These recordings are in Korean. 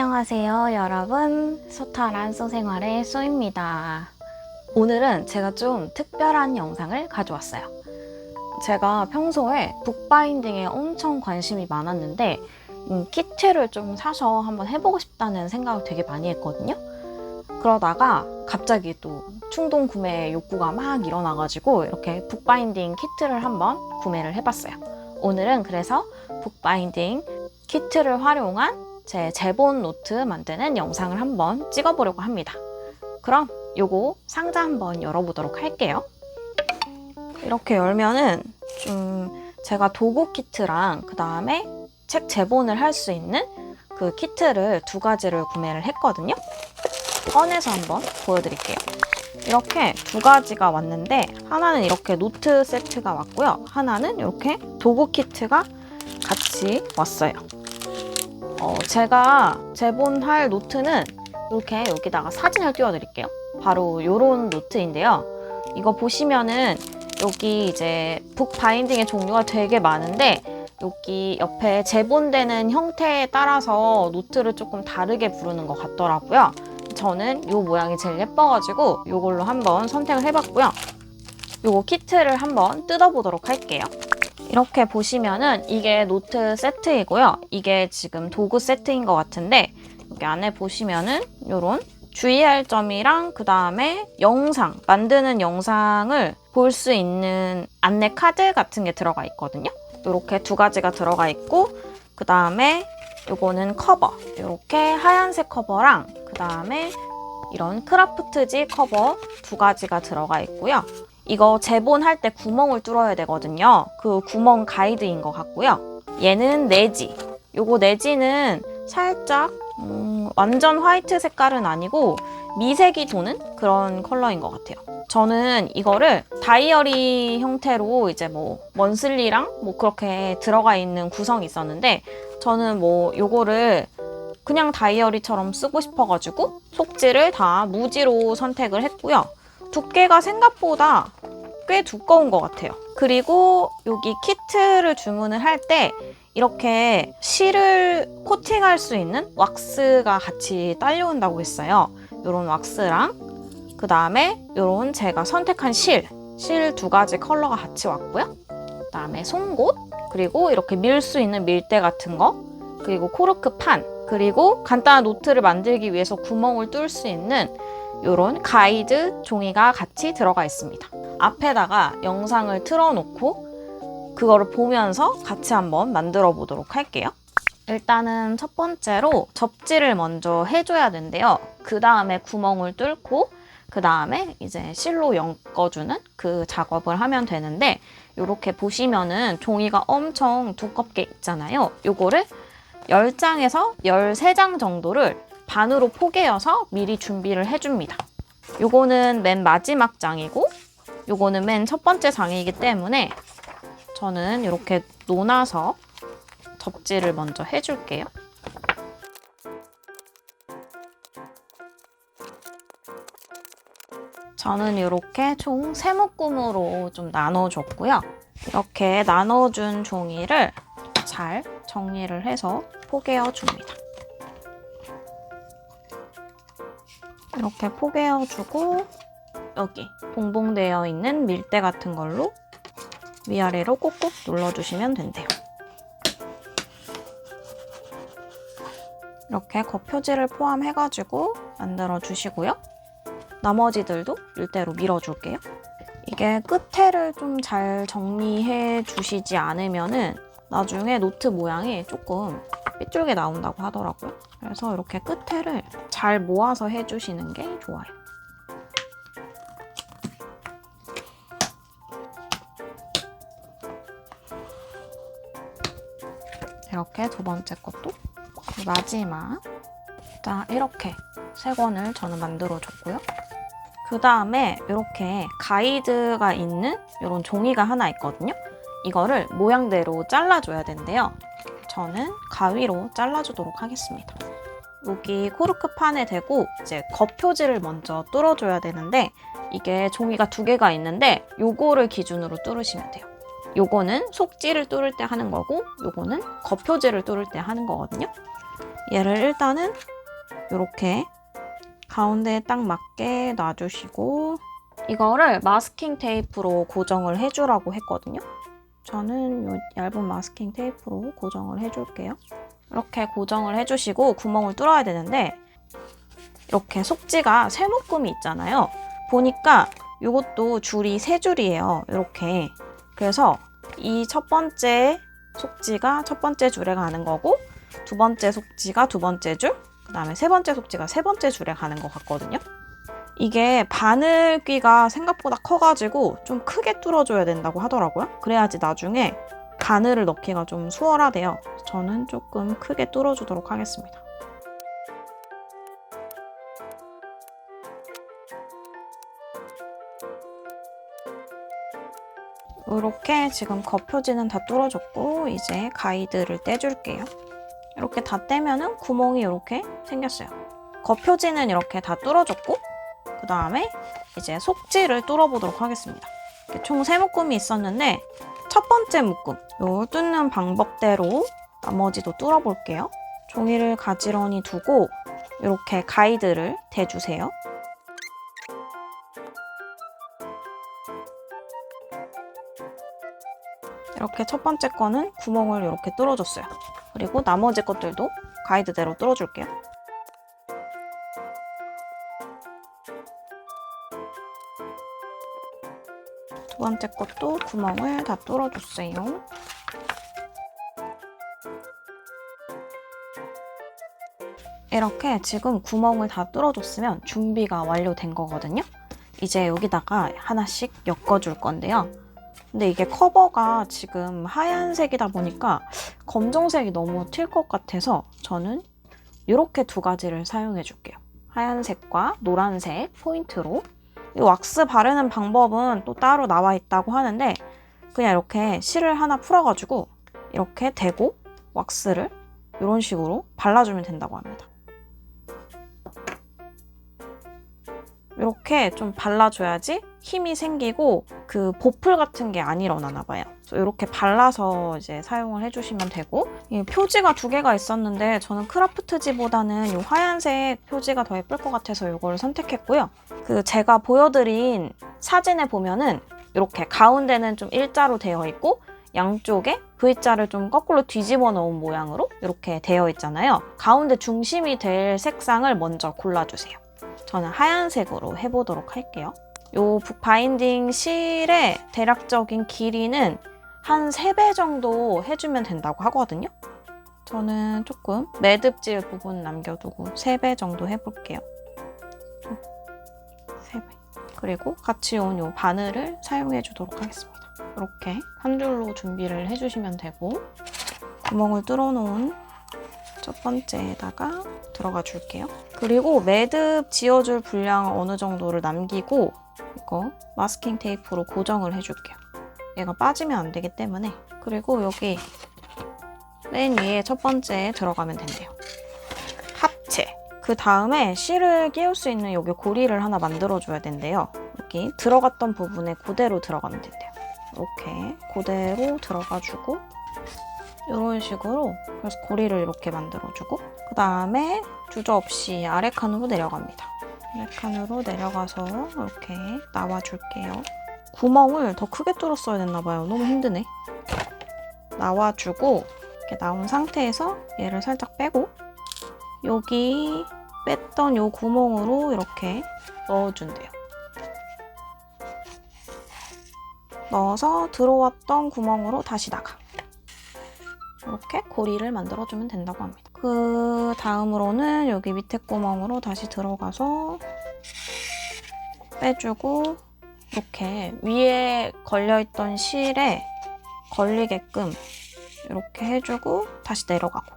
안녕하세요, 여러분. 소탈한 소생활의 쏘입니다. 오늘은 제가 좀 특별한 영상을 가져왔어요. 제가 평소에 북바인딩에 엄청 관심이 많았는데, 음, 키트를 좀 사서 한번 해보고 싶다는 생각을 되게 많이 했거든요. 그러다가 갑자기 또 충동 구매 욕구가 막 일어나가지고 이렇게 북바인딩 키트를 한번 구매를 해봤어요. 오늘은 그래서 북바인딩 키트를 활용한 제 제본 노트 만드는 영상을 한번 찍어보려고 합니다. 그럼 요거 상자 한번 열어보도록 할게요. 이렇게 열면은 좀 제가 도구 키트랑 그 다음에 책 제본을 할 수 있는 그 키트를 두 가지를 구매를 했거든요. 꺼내서 한번 보여드릴게요. 이렇게 두 가지가 왔는데 하나는 이렇게 노트 세트가 왔고요. 하나는 이렇게 도구 키트가 같이 왔어요. 어, 제가 제본할 노트는 이렇게 여기다가 사진을 띄워드릴게요. 바로 이런 노트인데요. 이거 보시면은 여기 이제 북 바인딩의 종류가 되게 많은데 여기 옆에 제본되는 형태에 따라서 노트를 조금 다르게 부르는 것 같더라고요. 저는 이 모양이 제일 예뻐가지고 이걸로 한번 선택을 해봤고요. 요거 키트를 한번 뜯어보도록 할게요. 이렇게 보시면은 이게 노트 세트이고요. 이게 지금 도구 세트인 것 같은데 여기 안에 보시면은 요런 주의할 점이랑 그 다음에 영상, 만드는 영상을 볼 수 있는 안내 카드 같은 게 들어가 있거든요. 이렇게 두 가지가 들어가 있고 그 다음에 요거는 커버. 이렇게 하얀색 커버랑 그 다음에 이런 크라프트지 커버 두 가지가 들어가 있고요. 이거 재본할 때 구멍을 뚫어야 되거든요. 그 구멍 가이드인 것 같고요. 얘는 네지. 요거 네지는 살짝 음, 완전 화이트 색깔은 아니고 미색이 도는 그런 컬러인 것 같아요. 저는 이거를 다이어리 형태로 이제 뭐 먼슬리랑 뭐 그렇게 들어가 있는 구성이 있었는데 저는 뭐 요거를 그냥 다이어리처럼 쓰고 싶어가지고 속지를 다 무지로 선택을 했고요. 두께가 생각보다 꽤 두꺼운 것 같아요. 그리고 여기 키트를 주문을 할 때 이렇게 실을 코팅할 수 있는 왁스가 같이 딸려온다고 했어요. 이런 왁스랑 그 다음에 이런 제가 선택한 실, 실 두 가지 컬러가 같이 왔고요. 그 다음에 송곳, 그리고 이렇게 밀 수 있는 밀대 같은 거, 그리고 코르크 판, 그리고 간단한 노트를 만들기 위해서 구멍을 뚫을 수 있는 이런 가이드 종이가 같이 들어가 있습니다. 앞에다가 영상을 틀어놓고 그거를 보면서 같이 한번 만들어 보도록 할게요. 일단은 첫 번째로 접지를 먼저 해줘야 된대요. 그 다음에 구멍을 뚫고 그 다음에 이제 실로 엮어주는 그 작업을 하면 되는데 이렇게 보시면은 종이가 엄청 두껍게 있잖아요. 요거를 10장에서 13장 정도를 반으로 포개어서 미리 준비를 해줍니다. 요거는 맨 마지막 장이고 요거는 맨 첫 번째 장이기 때문에 저는 이렇게 놓아서 접지를 먼저 해줄게요. 저는 이렇게 총 세 묶음으로 좀 나눠줬고요. 이렇게 나눠준 종이를 잘 정리를 해서 포개어 줍니다. 이렇게 포개어주고 여기 봉봉되어 있는 밀대 같은 걸로 위아래로 꾹꾹 눌러주시면 된대요. 이렇게 겉표지를 포함해가지고 만들어 주시고요. 나머지들도 밀대로 밀어줄게요. 이게 끝에를 좀 잘 정리해 주시지 않으면은 나중에 노트 모양이 조금 삐뚤게 나온다고 하더라고요. 그래서 이렇게 끝에를 잘 모아서 해주시는 게 좋아요. 이렇게 두 번째 것도 마지막 자 이렇게 세 권을 저는 만들어 줬고요. 그 다음에 이렇게 가이드가 있는 이런 종이가 하나 있거든요. 이거를 모양대로 잘라줘야 된대요. 저는 가위로 잘라주도록 하겠습니다. 여기 코르크판에 대고 이제 겉표지를 먼저 뚫어줘야 되는데 이게 종이가 두 개가 있는데 요거를 기준으로 뚫으시면 돼요. 요거는 속지를 뚫을 때 하는 거고 요거는 겉표지를 뚫을 때 하는 거거든요. 얘를 일단은 이렇게 가운데에 딱 맞게 놔주시고 이거를 마스킹 테이프로 고정을 해주라고 했거든요. 저는 이 얇은 마스킹 테이프로 고정을 해줄게요. 이렇게 고정을 해주시고 구멍을 뚫어야 되는데 이렇게 속지가 세 묶음이 있잖아요. 보니까 이것도 줄이 세 줄이에요. 이렇게. 그래서 이 첫 번째 속지가 첫 번째 줄에 가는 거고 두 번째 속지가 두 번째 줄, 그 다음에 세 번째 속지가 세 번째 줄에 가는 것 같거든요. 이게 바늘귀가 생각보다 커가지고 좀 크게 뚫어줘야 된다고 하더라고요. 그래야지 나중에 바늘을 넣기가 좀 수월하대요. 저는 조금 크게 뚫어주도록 하겠습니다. 이렇게 지금 겉표지는 다 뚫어줬고 이제 가이드를 떼줄게요. 이렇게 다 떼면은 구멍이 이렇게 생겼어요. 겉표지는 이렇게 다 뚫어줬고 그 다음에 이제 속지를 뚫어보도록 하겠습니다. 총세 묶음이 있었는데 첫 번째 묶음 요 뚫는 방법대로 나머지도 뚫어볼게요. 종이를 가지런히 두고 이렇게 가이드를 대주세요. 이렇게 첫 번째 거는 구멍을 이렇게 뚫어줬어요. 그리고 나머지 것들도 가이드대로 뚫어줄게요. 번째 것도 구멍을 다 뚫어줬어요. 이렇게 지금 구멍을 다 뚫어줬으면 준비가 완료된 거거든요. 이제 여기다가 하나씩 엮어줄 건데요. 근데 이게 커버가 지금 하얀색이다 보니까 검정색이 너무 튈 것 같아서 저는 이렇게 두 가지를 사용해 줄게요. 하얀색과 노란색 포인트로. 이 왁스 바르는 방법은 또 따로 나와 있다고 하는데 그냥 이렇게 실을 하나 풀어가지고 이렇게 대고 왁스를 이런 식으로 발라주면 된다고 합니다. 이렇게 좀 발라줘야지 힘이 생기고 그 보풀 같은 게 안 일어나나 봐요. 이렇게 발라서 이제 사용을 해주시면 되고 이 표지가 두 개가 있었는데 저는 크라프트지보다는 이 하얀색 표지가 더 예쁠 것 같아서 이걸 선택했고요. 그 제가 보여드린 사진에 보면은 이렇게 가운데는 좀 일자로 되어 있고 양쪽에 V자를 좀 거꾸로 뒤집어 놓은 모양으로 이렇게 되어 있잖아요. 가운데 중심이 될 색상을 먼저 골라주세요. 저는 하얀색으로 해보도록 할게요. 요 북바인딩 실의 대략적인 길이는 한 3배 정도 해주면 된다고 하거든요. 저는 조금 매듭질 부분 남겨두고 3배 정도 해볼게요. 3배. 그리고 같이 온 요 바늘을 사용해 주도록 하겠습니다. 이렇게 한 줄로 준비를 해주시면 되고 구멍을 뚫어 놓은 첫 번째에다가 들어가 줄게요. 그리고 매듭 지어줄 분량 어느 정도를 남기고 이거 마스킹 테이프로 고정을 해줄게요. 얘가 빠지면 안 되기 때문에 그리고 여기 맨 위에 첫 번째에 들어가면 된대요. 합체. 그 다음에 실을 끼울 수 있는 여기 고리를 하나 만들어줘야 된대요. 여기 들어갔던 부분에 그대로 들어가면 된대요. 이렇게 그대로 들어가주고 이런 식으로 그래서 고리를 이렇게 만들어주고 그 다음에 주저없이 아래 칸으로 내려갑니다. 아래 칸으로 내려가서 이렇게 나와줄게요. 구멍을 더 크게 뚫었어야 됐나봐요. 너무 힘드네. 나와주고 이렇게 나온 상태에서 얘를 살짝 빼고 여기 뺐던 요 구멍으로 이렇게 넣어준대요. 넣어서 들어왔던 구멍으로 다시 나가. 이렇게 고리를 만들어주면 된다고 합니다. 그 다음으로는 여기 밑에 구멍으로 다시 들어가서 빼주고 이렇게 위에 걸려있던 실에 걸리게끔 이렇게 해주고 다시 내려가고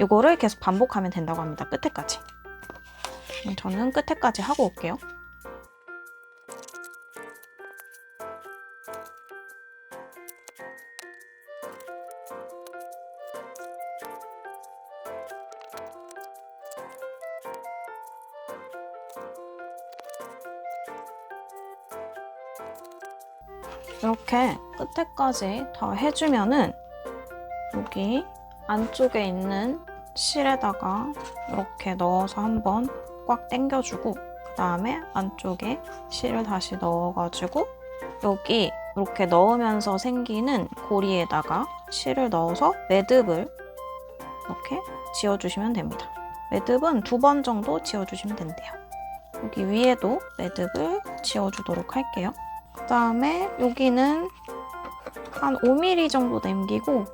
이거를 계속 반복하면 된다고 합니다. 끝에까지. 저는 끝에까지 하고 올게요. 끝에까지 다 해주면은 여기 안쪽에 있는 실에다가 이렇게 넣어서 한번 꽉 당겨주고 그 다음에 안쪽에 실을 다시 넣어가지고 여기 이렇게 넣으면서 생기는 고리에다가 실을 넣어서 매듭을 이렇게 지어주시면 됩니다. 매듭은 두 번 정도 지어주시면 된대요. 여기 위에도 매듭을 지어주도록 할게요. 그 다음에 여기는 한 5mm 정도 남기고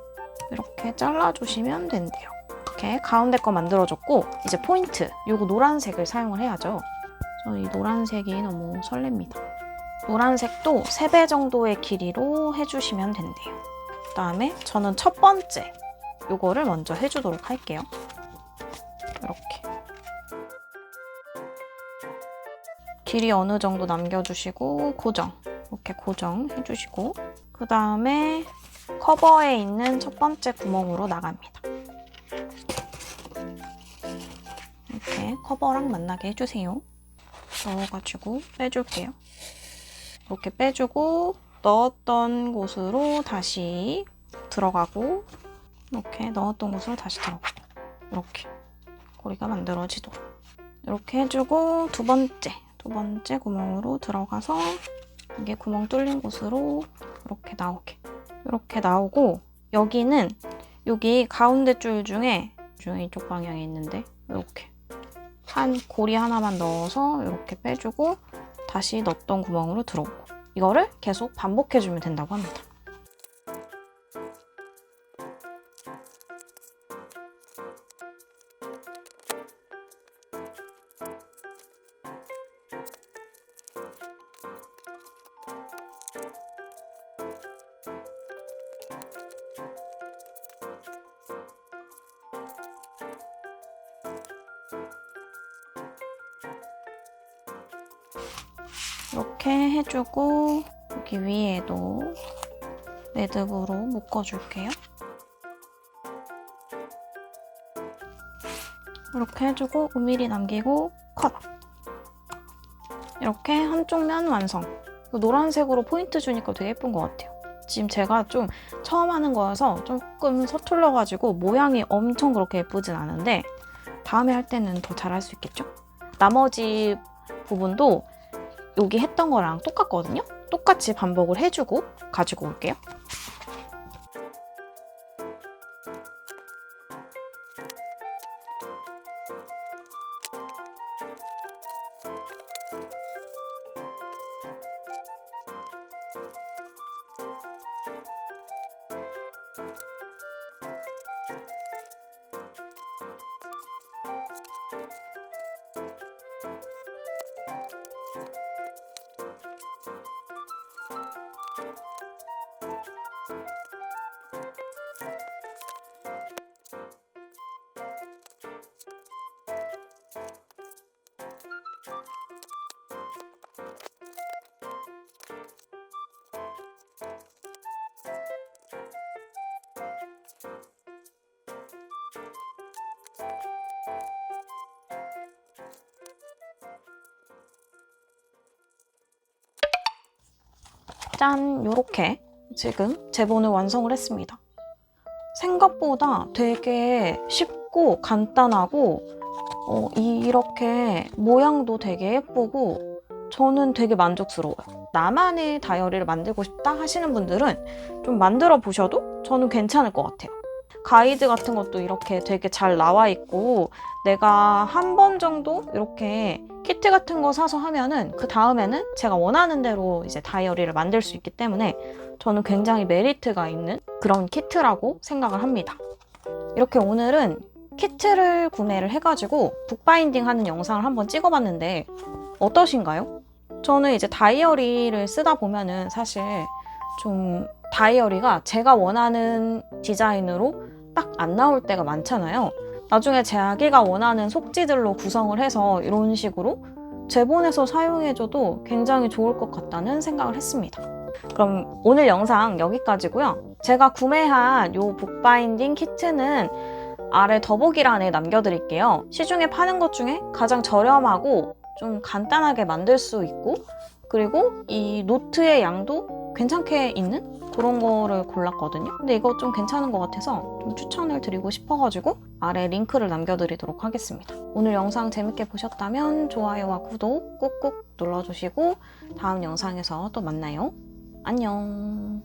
이렇게 잘라주시면 된대요. 이렇게 가운데 거 만들어줬고 이제 포인트 요거 노란색을 사용을 해야죠. 저이 노란색이 너무 설렙니다. 노란색도 3배 정도의 길이로 해주시면 된대요. 그 다음에 저는 첫 번째 요거를 먼저 해주도록 할게요. 이렇게 길이 어느 정도 남겨주시고 고정 이렇게 고정해주시고 그 다음에 커버에 있는 첫 번째 구멍으로 나갑니다. 이렇게 커버랑 만나게 해주세요. 넣어가지고 빼줄게요. 이렇게 빼주고 넣었던 곳으로 다시 들어가고 이렇게 넣었던 곳으로 다시 들어가고 이렇게 고리가 만들어지도록 이렇게 해주고 두 번째 두 번째 구멍으로 들어가서 이게 구멍 뚫린 곳으로 이렇게 나오게 이렇게 나오고 여기는 여기 가운데 줄 중에 중에 이쪽 방향에 있는데 이렇게 한 고리 하나만 넣어서 이렇게 빼주고 다시 넣었던 구멍으로 들어오고 이거를 계속 반복해주면 된다고 합니다. 이렇게 해주고 여기 위에도 매듭으로 묶어줄게요. 이렇게 해주고 5mm 남기고 컷! 이렇게 한쪽 면 완성! 노란색으로 포인트 주니까 되게 예쁜 것 같아요. 지금 제가 좀 처음 하는 거여서 조금 서툴러가지고 모양이 엄청 그렇게 예쁘진 않은데 다음에 할 때는 더 잘할 수 있겠죠? 나머지 부분도 여기 했던 거랑 똑같거든요? 똑같이 반복을 해주고 가지고 올게요. 짠! 요렇게 지금 제본을 완성을 했습니다. 생각보다 되게 쉽고 간단하고 어, 이렇게 모양도 되게 예쁘고 저는 되게 만족스러워요. 나만의 다이어리를 만들고 싶다 하시는 분들은 좀 만들어 보셔도 저는 괜찮을 것 같아요. 가이드 같은 것도 이렇게 되게 잘 나와 있고 내가 한 번 정도 이렇게 키트 같은 거 사서 하면은 그 다음에는 제가 원하는 대로 이제 다이어리를 만들 수 있기 때문에 저는 굉장히 메리트가 있는 그런 키트라고 생각을 합니다. 이렇게 오늘은 키트를 구매를 해가지고 북바인딩 하는 영상을 한번 찍어봤는데 어떠신가요? 저는 이제 다이어리를 쓰다 보면은 사실 좀 다이어리가 제가 원하는 디자인으로 딱 안 나올 때가 많잖아요. 나중에 제 아기가 원하는 속지들로 구성을 해서 이런 식으로 제본해서 사용해줘도 굉장히 좋을 것 같다는 생각을 했습니다. 그럼 오늘 영상 여기까지고요. 제가 구매한 요 북바인딩 키트는 아래 더보기란에 남겨드릴게요. 시중에 파는 것 중에 가장 저렴하고 좀 간단하게 만들 수 있고 그리고 이 노트의 양도 괜찮게 있는 그런 거를 골랐거든요. 근데 이거 좀 괜찮은 것 같아서 좀 추천을 드리고 싶어가지고 아래 링크를 남겨드리도록 하겠습니다. 오늘 영상 재밌게 보셨다면 좋아요와 구독 꾹꾹 눌러주시고 다음 영상에서 또 만나요. 안녕.